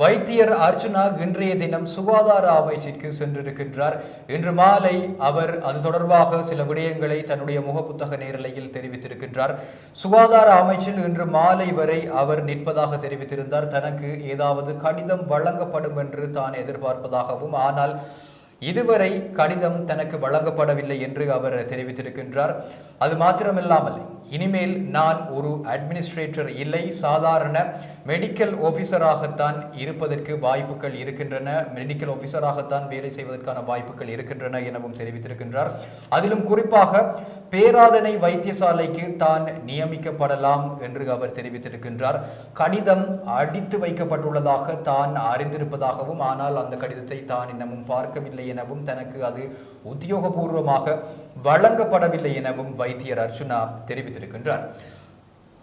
வைத்தியர் அர்ச்சுனா இன்றைய தினம் சுகாதார அமைச்சிற்கு சென்றிருக்கின்றார். இன்று மாலை அவர் அது தொடர்பாக சில விடயங்களை தன்னுடைய முகப்புத்தக நேரலையில் தெரிவித்திருக்கின்றார். சுகாதார அமைச்சில் இன்று மாலை வரை அவர் நிற்பதாக தெரிவித்திருந்தார். தனக்கு ஏதாவது கடிதம் வழங்கப்படும் என்று தான் எதிர்பார்ப்பதாகவும் ஆனால் இதுவரை கடிதம் தனக்கு வழங்கப்படவில்லை என்று அவர் தெரிவித்திருக்கின்றார். அது மாத்திரமில்லாமல் இனிமேல் நான் ஒரு அட்மினிஸ்ட்ரேட்டர் இல்லை. சாதாரண மெடிக்கல் ஆஃபீஸராகத்தான் இருப்பதற்கு வாய்ப்புகள் இருக்கின்றன. மெடிக்கல் ஆஃபீஸராகத்தான் வேலை செய்வதற்கான வாய்ப்புகள் இருக்கின்றன எனவும் தெரிவித்திருக்கின்றார். அதிலும் குறிப்பாக பேராதனை வைத்தியசாலைக்கு தான் நியமிக்கப்படலாம் என்று அவர் தெரிவித்திருக்கின்றார். கடிதம் அடித்து வைக்கப்பட்டுள்ளதாக தான் அறிந்திருப்பதாகவும் ஆனால் அந்த கடிதத்தை தான் இன்னமும் பார்க்கவில்லை எனவும் தனக்கு அது உத்தியோகபூர்வமாக வழங்கப்படவில்லை எனவும் வைத்தியர் அர்ச்சுனா தெரிவித்திருக்கின்றார்.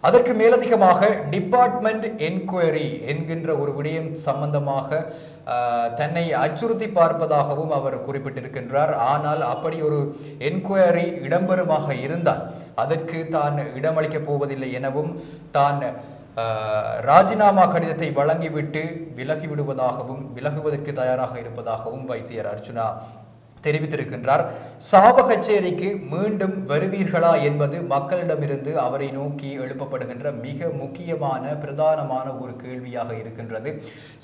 அதற்கு மேலதிகமாக டிபார்ட்மெண்ட் என்கொயரி என்கின்ற ஒரு விடயம் சம்பந்தமாக தன்னை அச்சுறுத்தி பார்ப்பதாகவும் அவர் குறிப்பிட்டிருக்கின்றார். ஆனால் அப்படி ஒரு என்கொயரி இடம்பெறுமாக இருந்தால் அதற்கு தான் இடமளிக்கப் போவதில்லை எனவும் தான் ராஜினாமா கடிதத்தை வழங்கிவிட்டு விலகி விடுவதாகவும் விலகுவதற்கு தயாராக இருப்பதாகவும் வைத்தியர் அர்ச்சுனா தெரிவித்திருக்கின்றார். சாவகச்சேரிக்கு மீண்டும் வருவீர்களா என்பது மக்களிடமிருந்து அவரை நோக்கி எழுப்பப்படுகின்ற மிக முக்கியமான பிரதானமான ஒரு கேள்வியாக இருக்கின்றது.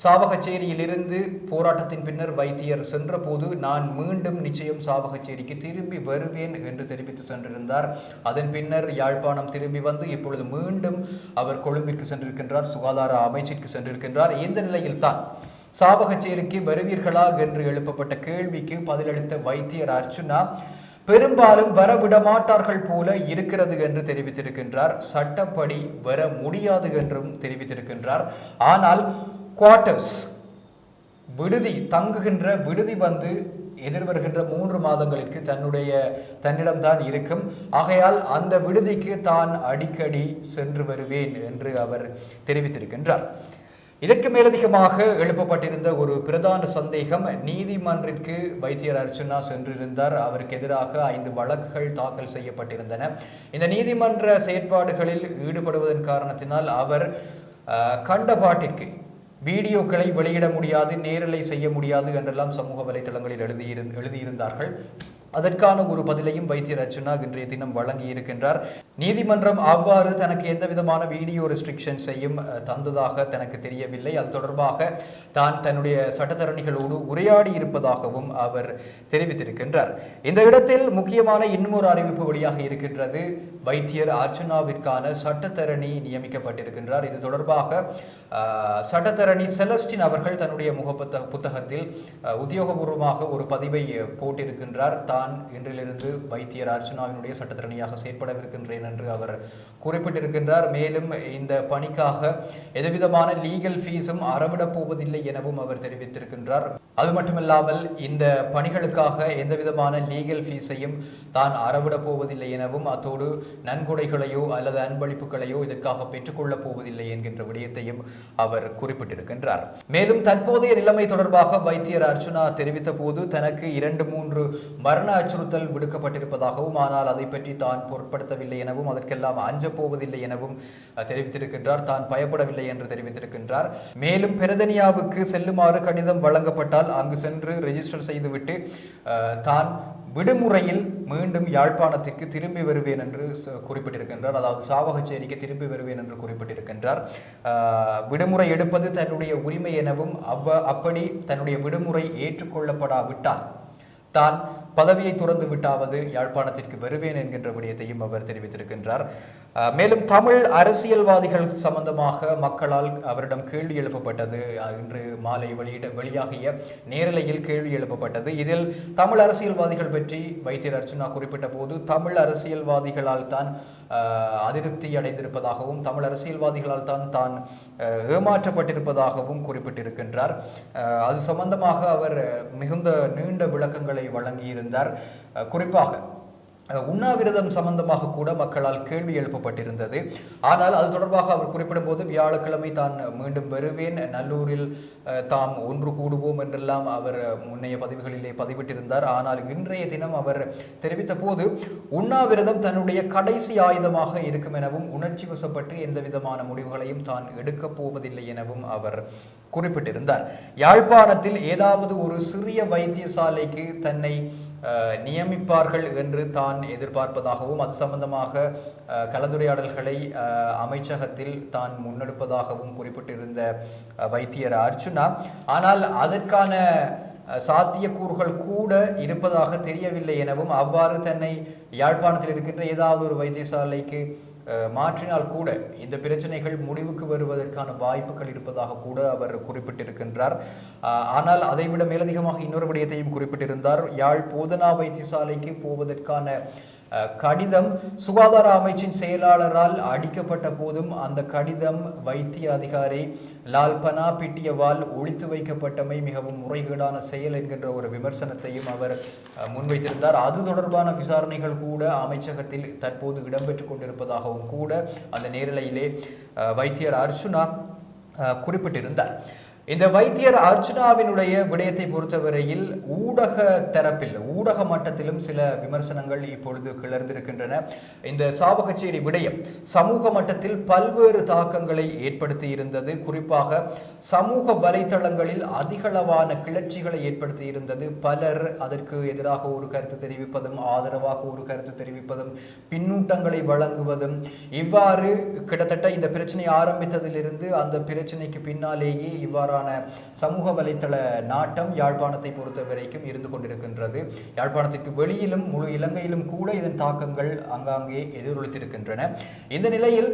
சாவகச்சேரியிலிருந்து போராட்டத்தின் பின்னர் வைத்தியர் சென்றபோது நான் மீண்டும் நிச்சயம் சாவகச்சேரிக்கு திரும்பி வருவேன் என்று தெரிவித்து சென்றிருந்தார். அதன் பின்னர் யாழ்ப்பாணம் திரும்பி வந்து இப்பொழுது மீண்டும் அவர் கொழும்பிற்கு சென்றிருக்கின்றார் சுகாதார அமைச்சிற்கு சென்றிருக்கின்றார். இந்த நிலையில்தான் சாவகச்சேரிக்கு வருவீர்களா என்று எழுப்பப்பட்ட கேள்விக்கு பதிலளித்த வைத்தியர் அர்ச்சுனா பெரும்பாலும் வரவிடமாட்டார்கள் போல இருக்கிறது என்று தெரிவித்திருக்கின்றார். சட்டப்படி வர முடியாது என்றும் தெரிவித்திருக்கின்றார். ஆனால் குவார்டர்ஸ் விடுதி தங்குகின்ற விடுதி வந்து எதிர்வருகின்ற மூன்று மாதங்களுக்கு தன்னுடைய தன்னிடம்தான் இருக்கும். ஆகையால் அந்த விடுதிக்கு தான் அடிக்கடி சென்று வருவேன் என்று அவர் தெரிவித்திருக்கின்றார். இதற்கு மேலதிகமாக எழுப்பப்பட்டிருந்த ஒரு பிரதான சந்தேகம் நீதிமன்றிற்கு வைத்தியர் அர்ச்சுனா சென்றிருந்தார். அவருக்கு எதிராக ஐந்து வழக்குகள் தாக்கல் செய்யப்பட்டிருந்தன. இந்த நீதிமன்ற செயற்பாடுகளில் ஈடுபடுவதன் காரணத்தினால் அவர் கண்டபாட்டிற்கு வீடியோக்களை வெளியிட முடியாது நேரலை செய்ய முடியாது என்றெல்லாம் சமூக வலைதளங்களில் எழுதியிரு எழுதியிருந்தார்கள். அதற்கான ஒரு பதிலையும் வைத்தியர் ரச்சனா இன்றைய தினம் வழங்கி இருக்கின்றார் நீதிமன்றம் அவ்வாறு தனக்கு எந்த விதமான வீடியோ ரெஸ்ட்ரிக்ஷன்ஸையும் தந்ததாக தனக்கு தெரியவில்லை. அது தொடர்பாக தான் தன்னுடைய சட்டத்தரணிகளோடு உரையாடி இருப்பதாகவும் அவர் தெரிவித்திருக்கின்றார். இந்த இடத்தில் முக்கியமான இன்னொரு அறிவிப்பு வெளியாக இருக்கின்றது. வைத்தியர் அர்ச்சனாவிற்கான சட்டத்தரணி நியமிக்கப்பட்டிருக்கின்றார். இது தொடர்பாக சட்டத்தரணி செலஸ்டின் அவர்கள் தன்னுடைய முகப்புத்த புத்தகத்தில் உத்தியோகபூர்வமாக ஒரு பதிவை போட்டிருக்கின்றார். தான் இன்றிலிருந்து வைத்தியர் அர்ச்சுனாவினுடைய சட்டத்திறனியாக செயற்படவிருக்கின்றேன் என்று அவர் குறிப்பிட்டிருக்கின்றார். மேலும் இந்த பணிக்காக எதுவிதமான லீகல் ஃபீஸும் அறவிடப் போவதில்லை எனவும் அவர் தெரிவித்திருக்கின்றார். அது மட்டுமில்லாமல் இந்த பணிகளுக்காக எந்தவிதமான லீகல் ஃபீஸையும் தான் அறவிடப் போவதில்லை எனவும் அத்தோடு நன்கொடைகளையோ அல்லது அன்பளிப்புகளையோ இதற்காக பெற்றுக்கொள்ளப் போவதில்லை என்கின்ற விடயத்தையும் அவர் குறிப்பிட்டிருக்கின்றார். மேலும் தற்போதைய நிலைமை தொடர்பாக வைத்தியர் அர்ச்சுனா தெரிவித்த போது தனக்கு இரண்டு மூன்று மரண அச்சுறுத்தல் விடுக்கப்பட்டிருப்பதாகவும் ஆனால் அதை பற்றி தான் பொருட்படுத்தவில்லை எனவும் அதற்கெல்லாம் அஞ்சப்போவதில்லை எனவும் தெரிவித்திருக்கின்றார். தான் பயப்படவில்லை என்று தெரிவித்திருக்கின்றார். மேலும் பெரதனியாவுக்கு செல்லுமாறு கடிதம் வழங்கப்பட்டால் அங்கு சென்று ரெஜிஸ்டர் செய்துவிட்டு தான் விடுமுறையில் மீண்டும் யாழ்ப்பாணத்திற்கு திரும்பி வருவேன் என்று ச- குறிப்பிட்டிருக்கின்றார். அதாவது சாவகச்சேரிக்கு திரும்பி வருவேன் என்று குறிப்பிட்டிருக்கின்றார். விடுமுறை எடுப்பது தன்னுடைய உரிமை எனவும் அவ்வ அப்படி தன்னுடைய விடுமுறை ஏற்றுக்கொள்ளப்படாவிட்டால் தான் பதவியை துறந்து விட்டாவது யாழ்ப்பாணத்திற்கு வருவேன் என்கின்ற விடயத்தையும் அவர் தெரிவித்திருக்கின்றார். ஆஹ், மேலும் தமிழ் அரசியல்வாதிகள் சம்பந்தமாக மக்களால் அவரிடம் கேள்வி எழுப்பப்பட்டது. இன்று மாலை வெளியிட வெளியாகிய நேரலையில் கேள்வி எழுப்பப்பட்டது. இதில் தமிழ் அரசியல்வாதிகள் பற்றி வைத்தியர் அர்ச்சனா குறிப்பிட்ட போது தமிழ் அரசியல்வாதிகளால் தான் அதிருப்தி அடைந்திருப்பதாகவும் தமிழ் அரசியல்வாதிகளால் தான் தான் ஏமாற்றப்பட்டிருப்பதாகவும் குறிப்பிட்டிருக்கின்றார். அது சம்பந்தமாக அவர் மிகுந்த நீண்ட விளக்கங்களை வழங்கியிருந்தார். குறிப்பாக உண்ணாவிரதம் சம்பந்தமாக கூட மக்களால் கேள்வி எழுப்பப்பட்டிருந்தது. ஆனால் அது தொடர்பாக அவர் குறிப்பிடும் போது வியாழக்கிழமை தான் மீண்டும் வருவேன். நல்லூரில் தாம் ஒன்று கூடுவோம் என்றெல்லாம் அவர் முன்னைய பதிவுகளிலே பதிவிட்டிருந்தார். ஆனால் இன்றைய தினம் அவர் தெரிவித்த போது உண்ணாவிரதம் தன்னுடைய கடைசி ஆயுதமாக இருக்கும் எனவும் உணர்ச்சி வசப்பட்டு எந்த விதமான முடிவுகளையும் தான் எடுக்கப் போவதில்லை எனவும் அவர் குறிப்பிட்டிருந்தார். யாழ்ப்பாணத்தில் ஏதாவது ஒரு சிறிய வைத்தியசாலைக்கு தன்னை நியமிப்பார்கள் என்று தான் எதிர்பார்ப்பதாகவும் அது சம்பந்தமாக கலந்துரையாடல்களை அமைச்சகத்தில் தான் முன்னெடுப்பதாகவும் குறிப்பிட்டிருந்த வைத்தியர் அர்ச்சுனா ஆனால் அதற்கான சாத்தியக்கூறுகள் கூட இருப்பதாக தெரியவில்லை எனவும் அவ்வாறு தன்னை யாழ்ப்பாணத்தில் இருக்கின்ற ஏதாவது ஒரு வைத்தியசாலைக்கு மாற்றினால் கூட இந்த பிரச்சனைகள் முடிவுக்கு வருவதற்கான வாய்ப்புகள் இருப்பதாக கூட அவர் குறிப்பிட்டிருக்கின்றார். ஆனால் அதைவிட மேலதிகமாக இன்னொரு விடயத்தையும் குறிப்பிட்டிருந்தார். யாழ் போதனா வைத்தியசாலைக்கு போவதற்கான கடிதம் சுகாதார அமைச்சின் செயலாளரால் அடிக்கப்பட்ட போதும் அந்த கடிதம் வைத்திய அதிகாரி லால்பனா பிட்டியவால் ஒழித்து வைக்கப்பட்டமை மிகவும் முறைகேடான செயல் என்கின்ற ஒரு விமர்சனத்தையும் அவர் முன்வைத்திருந்தார். அது தொடர்பான விசாரணைகள் கூட அமைச்சகத்தில் தற்போது இடம்பெற்றுக் கொண்டிருப்பதாகவும் கூட அந்த நேரலையிலே வைத்தியர் அர்ச்சுனா குறிப்பிட்டிருந்தார். இந்த வைத்தியர் அர்ஜுனாவினுடைய விடயத்தை பொறுத்தவரையில் ஊடக தரப்பில் ஊடக மட்டத்திலும் சில விமர்சனங்கள் இப்பொழுது கிளர்ந்திருக்கின்றன. இந்த சாவகச்சேரி விடயம் சமூக மட்டத்தில் பல்வேறு தாக்கங்களை ஏற்படுத்தி இருந்தது குறிப்பாக சமூக வலைதளங்களில் அதிகளவான கிளர்ச்சிகளை ஏற்படுத்தி இருந்தது பலர் அதற்கு எதிராக ஒரு கருத்து தெரிவிப்பதும் ஆதரவாக ஒரு கருத்து தெரிவிப்பதும் பின்னூட்டங்களை வழங்குவதும். இவ்வாறு கிட்டத்தட்ட இந்த பிரச்சனை ஆரம்பித்ததிலிருந்து அந்த பிரச்சனைக்கு பின்னாலேயே இவ்வாறான சமூக வலைத்தள நாட்டம் யாழ்ப்பாணத்தை பொறுத்த வரைக்கும் இருந்து கொண்டிருக்கின்றது. யாழ்ப்பாணத்திற்கு வெளியிலும் முழு இலங்கையிலும் கூட இதன் தாக்கங்கள் அங்காங்கே எதிரொலித்திருக்கின்றன. இந்த நிலையில்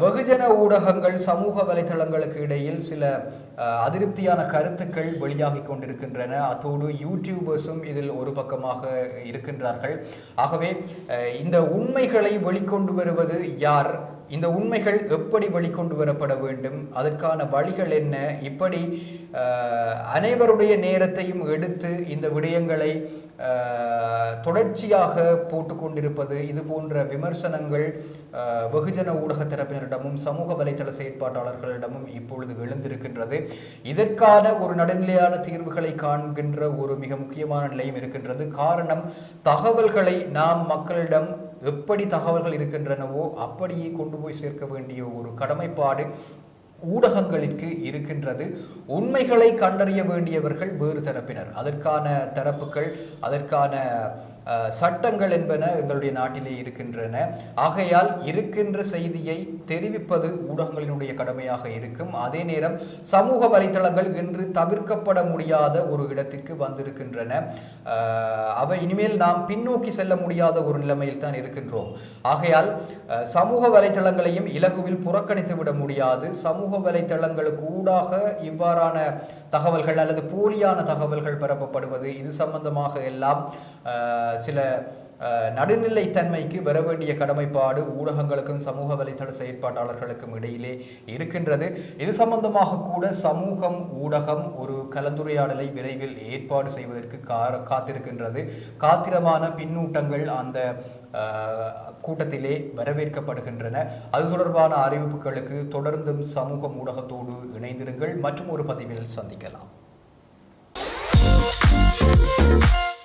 வெகுஜன ஊடகங்கள் சமூக வலைத்தளங்களுக்கு இடையில் சில அதிருப்தியான கருத்துக்கள் வெளியாகிக் கொண்டிருக்கின்றன. அத்தோடு யூடியூபர்ஸும் இதில் ஒரு பக்கமாக இருக்கின்றார்கள். ஆகவே இந்த உண்மைகளை வெளிக்கொண்டு வருவது யார்? இந்த உண்மைகள் எப்படி வெளிக்கொண்டு வரப்பட வேண்டும்? அதற்கான வழிகள் என்ன? இப்படி அனைவருடைய நேரத்தையும் எடுத்து இந்த விடயங்களை தொடர்ச்சியாக போட்டுக்கொண்டிருப்பது இது போன்ற விமர்சனங்கள் வெகுஜன ஊடக தரப்பினரிடமும் சமூக வலைத்தள செயற்பாட்டாளர்களிடமும் இப்பொழுது எழுந்திருக்கின்றது. இதற்கான ஒரு நடுநிலையான தீர்வுகளை காண்கின்ற ஒரு மிக முக்கியமான நிலையும் இருக்கின்றது. காரணம் தகவல்களை நாம் மக்களிடம் எப்படி தகவல்கள் இருக்கின்றனவோ அப்படியே கொண்டு போய் சேர்க்க வேண்டிய ஒரு கடமைப்பாடு ஊடகங்களுக்கு இருக்கின்றது. உண்மைகளை கண்டறிய வேண்டியவர்கள் வேறு தரப்பினர். அதற்கான தரப்புகள் அதற்கான சட்டங்கள் என்பன எங்களுடைய நாட்டிலே இருக்கின்றன. ஆகையால் இருக்கின்ற செய்தியை தெரிவிப்பது ஊடகங்களினுடைய கடமையாக இருக்கும். அதே நேரம் சமூக வலைத்தளங்கள் இன்று தவிர்க்கப்பட முடியாத ஒரு இடத்திற்கு வந்திருக்கின்றன. அவை இனிமேல் நாம் பின்னோக்கி செல்ல முடியாத ஒரு நிலைமையில் தான் இருக்கின்றோம். ஆகையால் சமூக வலைத்தளங்களையும் இலகுவில் புறக்கணித்து விட முடியாது. சமூக வலைதளங்களுக்கு ஊடாக இவ்வாறான தகவல்கள் அல்லது போலியான தகவல்கள் பரப்பப்படுவது இது சம்பந்தமாக எல்லாம் சில நடுநிலைத்தன்மைக்கு வர வேண்டிய கடமைப்பாடு ஊடகங்களுக்கும் சமூக வலைத்தள செயற்பாட்டாளர்களுக்கும் இடையிலே இருக்கின்றது. இது சம்பந்தமாக கூட சமூகம் ஊடகம் ஒரு கலந்துரையாடலை விரைவில் ஏற்பாடு செய்வதற்கு கா- காத்திருக்கின்றது. காத்திரமான பின்னூட்டங்கள் அந்த கூட்டத்திலே வரவேற்கப்படுகின்றன. அது தொடர்பான அறிவிப்புகளுக்கு தொடர்ந்தும் சமூக ஊடகத்தோடு இணைந்திருங்கள். மற்றும் ஒரு பதிவில் சந்திக்கலாம்.